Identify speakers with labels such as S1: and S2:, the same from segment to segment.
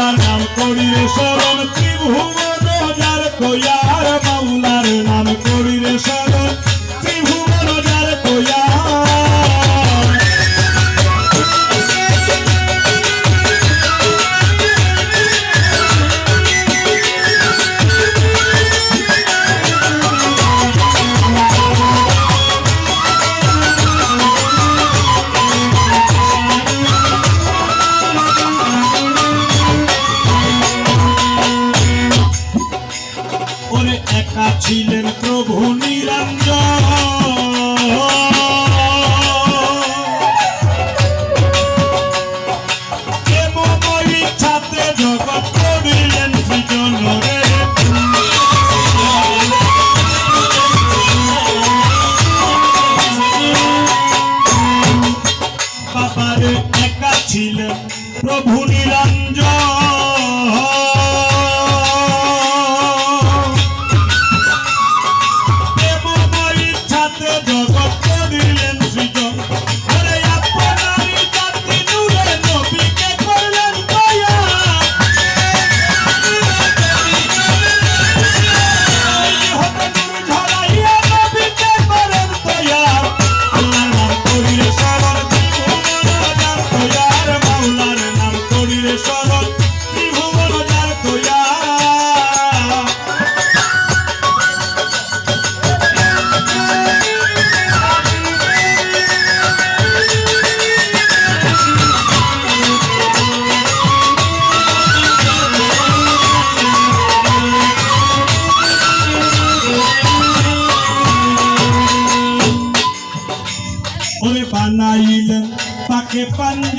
S1: আল্লাহ নাম করিলে সবাই।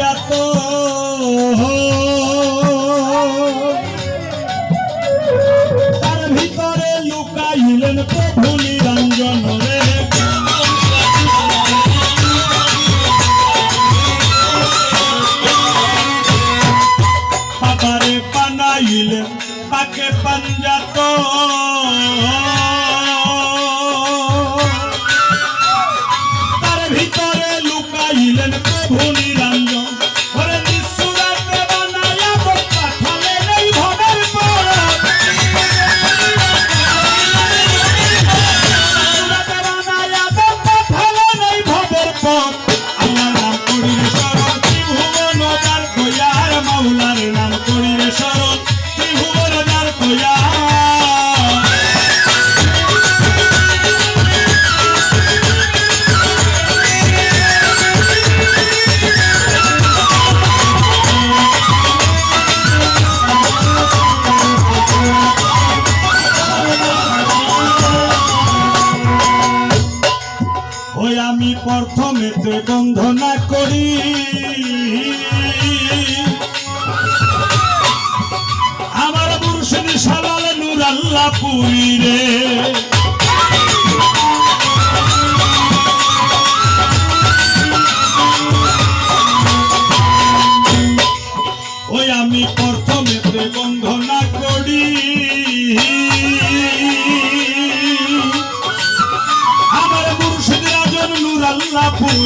S1: যত তার ভিতরে লুকাইলেন প্রভু নিরঞ্জন রে। পাতারে পানাইলেন তাকে পাঞ্জাত আমি প্রথমে প্রথমেতে বন্ধনা করি। আমার মুর্শিদ সালাল নুর আল্লাহ পুরী রে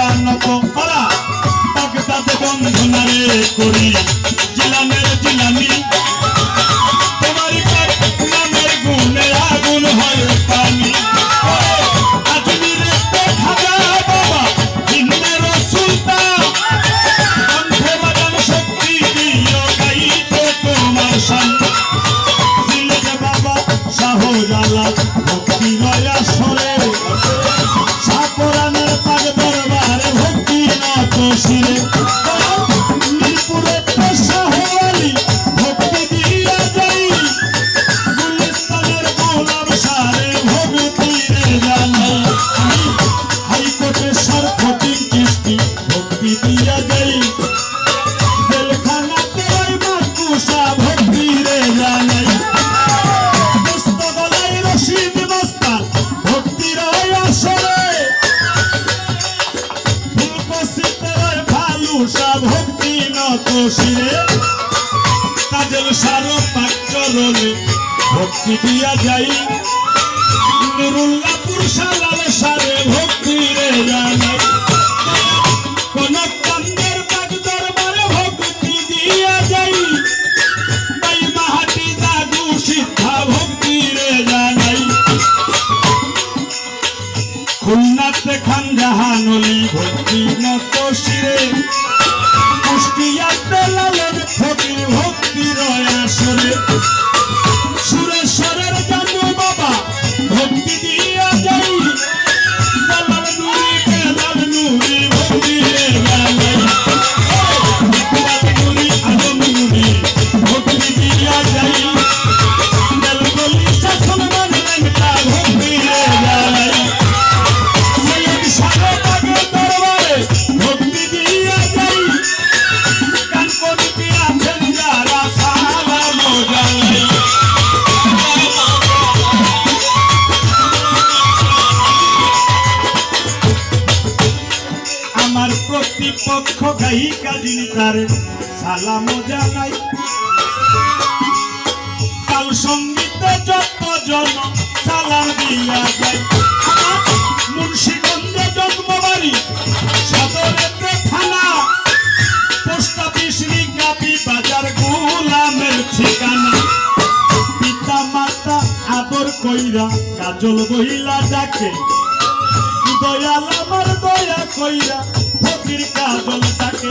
S1: মিলান করা তাকে তাতে বন্ধনারে করি পাচরণে ভক্তি দিয়া যাই। নুরুল্লাপুর সালাল সারে ভক্তি রে জানাই। কোন বাগ দরবারে ভক্তি দিয়া যাই। তাই মাহাটি দাদু সিদ্ধা ভক্তি রে জানাই। খুলনাতে খান জাহানলি ভক্তি নত শিরে। কুষ্টিয়াতে লালের Thank you. আমার প্রতিপক্ষ গায়িকা যিনি তার সালাম জানাই। কাল সঙ্গীতে যত জন সালাম দিয়া যায়। মুন্সিগঞ্জে জন্মবাড়ি সদরেতে থানা পোস্ট অফিস বাজার গোলামের ঠিকানা। পিতা মাতা আদর কইরা কাজল বহিলা ডাকে। দয়াল আমার কইরা ফকির কাজল তাকে।